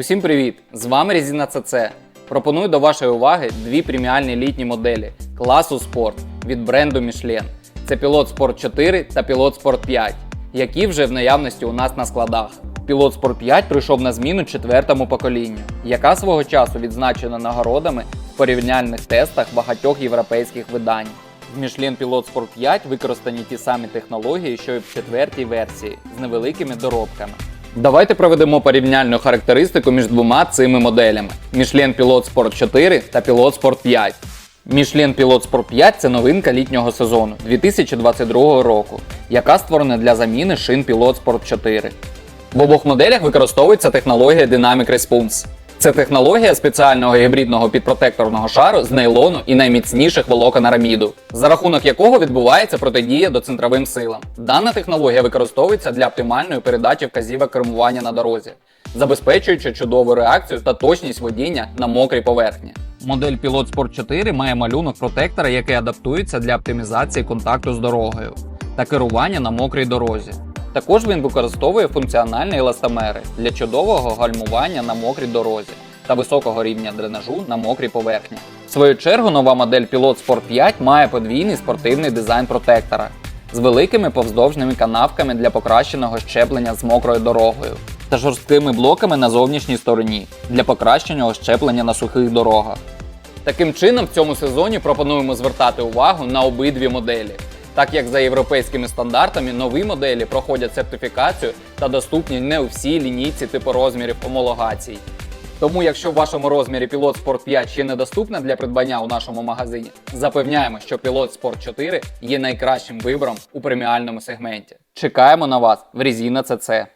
Усім привіт! З вами Резина ЦЦ. Пропоную до вашої уваги дві преміальні літні моделі класу спорт від бренду Michelin. Це Pilot Sport 4 та Pilot Sport 5, які вже в наявності у нас на складах. Pilot Sport 5 прийшов на зміну четвертому поколінню, яка свого часу відзначена нагородами в порівняльних тестах багатьох європейських видань. В Michelin Pilot Sport 5 використані ті самі технології, що і в четвертій версії, з невеликими доробками. Давайте проведемо порівняльну характеристику між двома цими моделями: Michelin Pilot Sport 4 та Pilot Sport 5. Michelin Pilot Sport 5 це новинка літнього сезону 2022 року, яка створена для заміни шин Pilot Sport 4. В обох моделях використовується технологія Dynamic Response. Це технологія спеціального гібридного підпротекторного шару з нейлону і найміцніших волокон араміду, за рахунок якого відбувається протидія до центровим силам. Дана технологія використовується для оптимальної передачі вказівок кермування на дорозі, забезпечуючи чудову реакцію та точність водіння на мокрій поверхні. Модель Pilot Sport 4 має малюнок протектора, який адаптується для оптимізації контакту з дорогою та керування на мокрій дорозі. Також він використовує функціональні еластомери для чудового гальмування на мокрій дорозі та високого рівня дренажу на мокрій поверхні. В свою чергу, нова модель Pilot Sport 5 має подвійний спортивний дизайн протектора з великими повздовжними канавками для покращеного щеплення з мокрою дорогою та жорсткими блоками на зовнішній стороні для покращеного щеплення на сухих дорогах. Таким чином, в цьому сезоні пропонуємо звертати увагу на обидві моделі, так як за європейськими стандартами нові моделі проходять сертифікацію та доступні не у всій лінійці типу розмірів омологацій. Тому, якщо в вашому розмірі Pilot Sport 5 ще недоступна для придбання у нашому магазині, запевняємо, що Pilot Sport 4 є найкращим вибором у преміальному сегменті. Чекаємо на вас в Резіна CC.